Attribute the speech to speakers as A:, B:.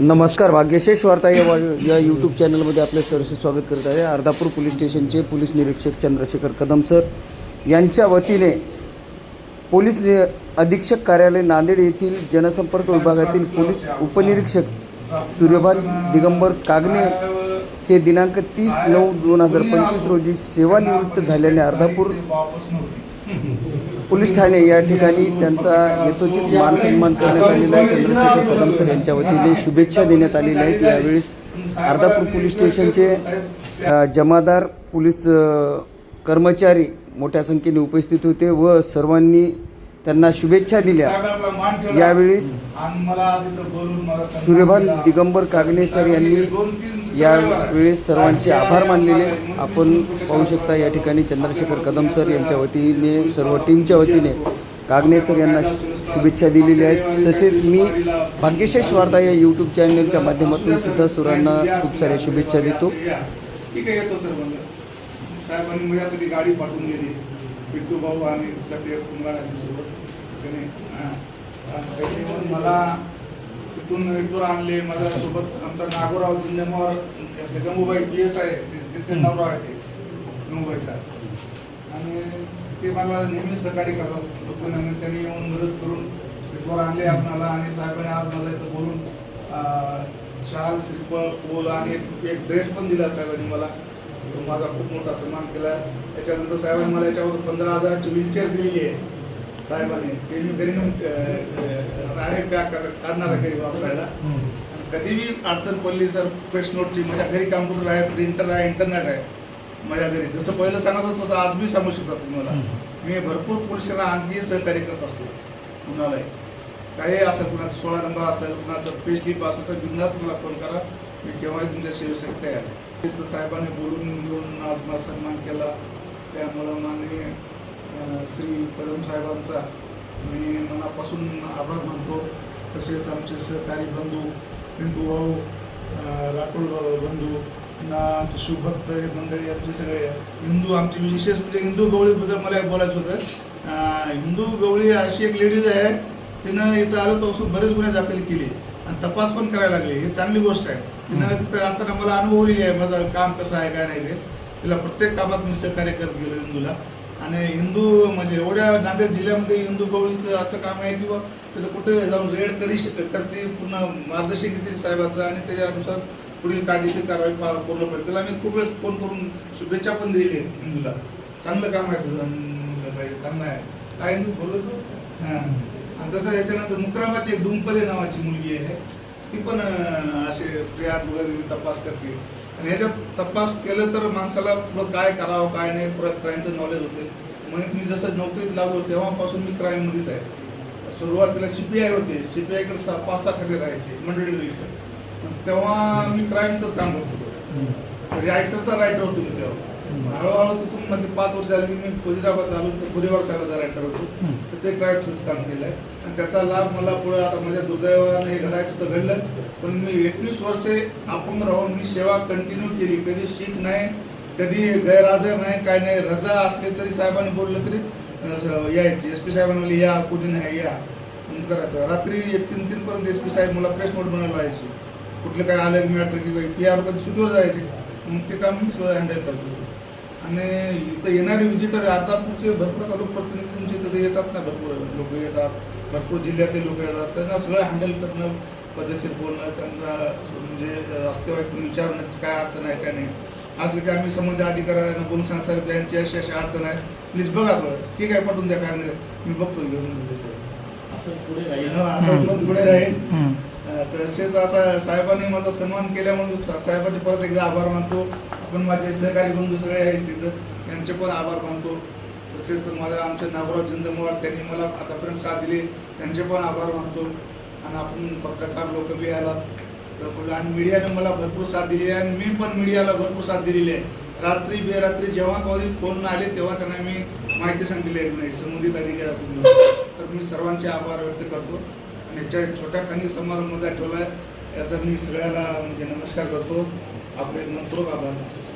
A: नमस्कार भाग्यशेष वार्ता या या यूट्यूब चॅनलमध्ये आपले सरसे स्वागत करत आहे. अर्धापूर पोलीस स्टेशनचे पोलीस निरीक्षक चंद्रशेखर कदम सर यांच्या वतीने पोलीस नि अधीक्षक कार्यालय नांदेड येथील जनसंपर्क विभागातील पोलीस उपनिरीक्षक सूर्यभान दिगंबर कागणे हे दिनांक तीस नऊ दोन हजार पंचवीस रोजी सेवानिवृत्त झाल्याने अर्धापूर पोलीस ठाणे या ठिकाणी त्यांचा यथोचित मान सन्मान करण्यात आलेला आहे. चंद्रशेखर कदम सर यांच्या वतीने शुभेच्छा देण्यात आलेल्या आहेत. यावेळेस अर्धापूर पोलीस स्टेशनचे जमादार पोलीस कर्मचारी मोठ्या संख्येने उपस्थित होते व सर्वांनी त्यांना शुभेच्छा दिल्या. यावेळेस सूर्यभान दिगंबर कागणे सर यांनी यावेळेस सर्वांचे आभार मानलेले आपण पाहू शकता या ठिकाणी चंद्रशेखर कदम सर यांच्या वतीने सर्व टीमच्या वतीने कागणे सर यांना शुभेच्छा दिलेल्या आहेत. तसेच मी भाग्यशेष वार्ता या यूट्यूब चॅनलच्या माध्यमातून सुद्धा सरांना खूप साऱ्या शुभेच्छा देतो.
B: ठीक आहे येतो सर गाडी पाठवून दिली. पिट्टू भाऊ आणि सगळे सोबत त्याने. आणि त्यांनी मला तिथून इथून आणले. माझ्यासोबत आमचा नागोराव जिंजमावर गंगूबाई पी एस आहे. त्याचे नवरा आहे ते गंगूबाईचा. आणि ते मला नेहमी सहकार्य करतात. लोकांना त्यांनी येऊन मदत करून तिथवर आणले आपणाला आणि साहेबांनी आज मला इथं बोलून शाल श्रीफळ पोल आणि एक ड्रेस पण दिला साहेबांनी मला. तो माझा खूप मोठा सन्मान केला. त्याच्यानंतर साहेबांनी मला याच्यावर पंधरा हजाराची व्हीलचेअर दिलेली आहे. साहेबांनी. ते मी घरी नेऊन आहे पॅक काढणार आहे घरी वापरायला आणि कधीही अडचण पडली सर प्रेस नोटची माझ्या घरी कॉम्प्युटर आहे प्रिंटर आहे इंटरनेट आहे. माझ्या घरी. जसं पहिलं सांगत होतं तसं आज मी सांगू शकतो तुम्हाला. मी भरपूर पुरुषांना आणखी सहकार्य करत असतो. कुणालाही काही असेल कुणाचं सोळा नंबर असेल कुणाचं पे स्लिप असेल तर बिंदास मला फोन करा. मी केव्हाही तुमच्या सेवेसाठी तयार आहे? तिथं साहेबांनी बोलून घेऊन आज मला सन्मान केला. त्यामुळं माननीय श्री कदम साहेबांचा मी मनापासून आभार मानतो. तसेच आमचे सहकारी बंधू हिंदू भाऊ अं, राठोड बंधू पुन्हा आमचे शिवभक्त हे मंडळी आमचे सगळे. हिंदू आमचे विशेष म्हणजे हिंदू गवळीबद्दल मला एक बोलायचं होतं. हिंदू गवळी अशी एक लेडीज आहे तिनं इथं आलं पासून बरेच गुन्हे दाखल केले. आणि तपास पण करायला लागले. ही चांगली गोष्ट आहे. तिनं तिथं असताना मला अनुभवलेली आहे. माझं काम कसं आहे काय नाही ते. तिला प्रत्येक कामात मी सहकार्य करत गेलो हिंदूला. आणि हिंदू म्हणजे एवढ्या नांदेड जिल्ह्यामध्ये हिंदू गवळीचं असं काम आहे किंवा तिथं कुठे जाऊन रेड करी करते पूर्ण मार्गदर्शन घेते साहेबाचं आणि त्याच्यानुसार पुढील कायदेशीर कारवाई पा- पूर्ण करते त्याला मी खूप वेळेस फोन करून शुभेच्छा पण दिलेली आहेत हिंदूला. चांगलं काम आहे तुझं चांगलं आहे. काय हिंदू? बोलत हां. आणि तसं याच्यानंतर मुक्राबाची एक डुंपले नावाची मुलगी आहे. ती पण असे प्रियात वगैरे तपास करते. आणि ह्याच्यात तपास केलं तर माणसाला पुढं काय करावं काय नाही पुढं क्राईमचं नॉलेज होते. मग मी जसं नोकरीत लागलो तेव्हापासून मी क्राईममध्येच आहे. सुरुवातीला सी पी आय होते. सी पी आयकडे सहा पाच सहा खाली राहायचे मंडळी तेव्हा मी क्राईमचंच काम करत होतो. रायटरचा रायटर होतो मी तेव्हा. हळूहळू तिथून मध्ये पाच वर्ष झाले की मी वजिराबाद आलो तर परिवार साहेबाचा रायटर होतो. तर ते क्राईमचंच काम केलं आहे आणि त्याचा लाभ मला पुढे आता माझ्या दुर्दैवाने हे घडायचं तर घडलं. पण मी एकवीस वर्षे अपंग राहून मी सेवा कंटिन्यू केली. कधी शीख नाही कधी गैरहजर नाही काय नाही. रजा असली तरी साहेबांनी बोललं तरी यायची. एस पी साहेबांनी या कुणी नाही या. करायचं रात्री एक तीन तीन पर्यंत एस पी साहेब मला प्रेस नोट बनायला व्हायची कुठलं काय आलं मॅटर की पी आर कधी सुटवर जायचे. मग ते काम मी सगळं हँडल करतो. आणि इथं येणारे विजिटर अर्धापूरचे भरपूर लोकप्रतिनिधी तुमचे इथं येतात ना भरपूर लोक येतात भरपूर जिल्ह्यातले लोक येतात. त्यांना सगळं हँडल करणं पद्धतशीर बोलणं त्यांना म्हणजे रस्त्यावर कोणी विचारण्याची काय अडचण आहे काय नाही. असलं की आम्ही संबंध अधिकाऱ्यांना बोलून सांग सर यांची अशी अशी अडचण आहे. प्लीज बघा थोडं. ठीक आहे पाठवून द्या काय नाही. मी बघतो घेऊन म्हणजे सर
C: असंच पुढे राहील.
B: हा, असं पुढे राहील. तसेच आता साहेबांनी माझा सन्मान केल्यामुळे साहेबांचे परत एकदा आभार मानतो. आपण माझे सहकारी बंधू सगळे आहेत तिथं. यांचे पण आभार मानतो. तसेच माझ्या आमचे नागराव जिंदमवार त्यांनी मला आतापर्यंत साथ दिली. त्यांचे पण आभार मानतो. आणि आपण पत्रकार लोक बी आलात तर आणि मीडियाने मला भरपूर साथ दिली आहे. आणि मी पण मीडियाला भरपूर साथ दिलेली आहे. रात्री बेरात्री जेव्हा कधी फोन आले तेव्हा त्यांना मी माहिती सांगितली आहे. नाही संबंधित अधिकाऱ्याकडून तर मी सर्वांचे आभार व्यक्त करतो. आणि याच्या छोट्या खानी समारंभ ठेवला आहे याचा मी सगळ्याला म्हणजे नमस्कार करतो. आपले मनपूर्वक आभार मानतो